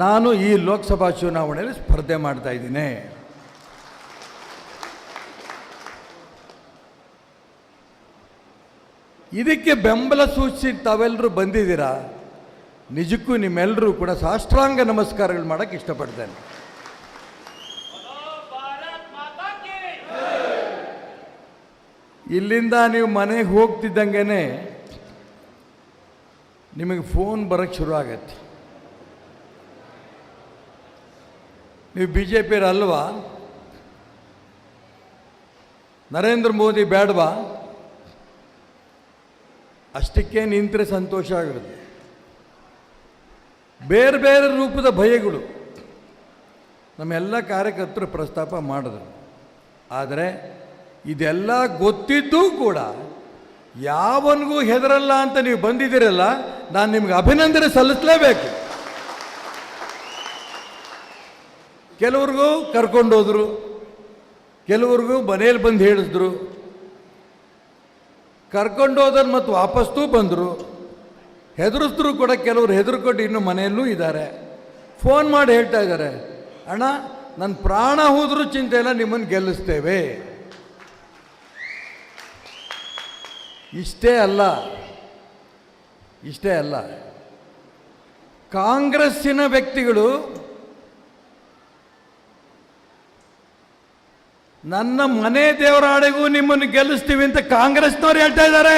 ನಾನು ಈ ಲೋಕಸಭಾ ಚುನಾವಣೆಯಲ್ಲಿ ಸ್ಪರ್ಧೆ ಮಾಡ್ತಾ ಇದ್ದೀನಿ. ಇದಕ್ಕೆ ಬೆಂಬಲ ಸೂಚಿಸಿ ತಾವೆಲ್ಲರೂ ಬಂದಿದ್ದೀರಾ? ನಿಜಕ್ಕೂ ನಿಮ್ಮೆಲ್ಲರೂ ಕೂಡ ಸಾಷ್ಟ್ರಾಂಗ ನಮಸ್ಕಾರಗಳು ಮಾಡೋಕ್ಕೆ ಇಷ್ಟಪಡ್ತೇನೆ. ಇಲ್ಲಿಂದ ನೀವು ಮನೆಗೆ ಹೋಗ್ತಿದ್ದಂಗೆ ನಿಮಗೆ ಫೋನ್ ಬರೋಕ್ಕೆ ಶುರು ಆಗತ್ತೆ ನೀವು ಬಿ ಜೆ ಅಲ್ವಾ ನರೇಂದ್ರ ಮೋದಿ ಬೇಡವಾ ಅಷ್ಟಕ್ಕೆ ನಿಂತರೆ ಸಂತೋಷ ಆಗಿರುತ್ತೆ. ಬೇರೆ ಬೇರೆ ರೂಪದ ಭಯಗಳು ನಮ್ಮೆಲ್ಲ ಕಾರ್ಯಕರ್ತರು ಪ್ರಸ್ತಾಪ ಮಾಡಿದ್ರು. ಆದರೆ ಇದೆಲ್ಲ ಗೊತ್ತಿದ್ದೂ ಕೂಡ ಯಾವನಿಗೂ ಹೆದರಲ್ಲ ಅಂತ ನೀವು ಬಂದಿದ್ದೀರಲ್ಲ, ನಾನು ನಿಮ್ಗೆ ಅಭಿನಂದನೆ ಸಲ್ಲಿಸಲೇಬೇಕು. ಕೆಲವ್ರಿಗೂ ಕರ್ಕೊಂಡೋದ್ರು ಕೆಲವ್ರಿಗೂ ಮನೇಲಿ ಬಂದು ಹೇಳಿದ್ರು. ಕರ್ಕೊಂಡೋದ್ರೆ ಮತ್ತು ವಾಪಸ್ಸೂ ಬಂದರು. ಹೆದರಿಸಿದ್ರು ಕೂಡ ಕೆಲವರು ಹೆದರ್ಕೊಂಡು ಇನ್ನು ಮನೆಯಲ್ಲೂ ಇದ್ದಾರೆ ಫೋನ್ ಮಾಡಿ ಹೇಳ್ತಾ ಇದ್ದಾರೆ ಅಣ್ಣ ನನ್ನ ಪ್ರಾಣ ಹೋದರೂ ಚಿಂತೆ ಇಲ್ಲ ನಿಮ್ಮನ್ನು ಗೆಲ್ಲಿಸ್ತೇವೆ. ಇಷ್ಟೇ ಅಲ್ಲ ಇಷ್ಟೇ ಅಲ್ಲ. ಕಾಂಗ್ರೆಸ್ಸಿನ ವ್ಯಕ್ತಿಗಳು ನನ್ನ ಮನೆ ದೇವರಾಡೆಗೂ ನಿಮ್ಮನ್ನು ಗೆಲ್ಲಿಸ್ತೀವಿ ಅಂತ ಕಾಂಗ್ರೆಸ್ನವ್ರು ಹೇಳ್ತಾ ಇದ್ದಾರೆ.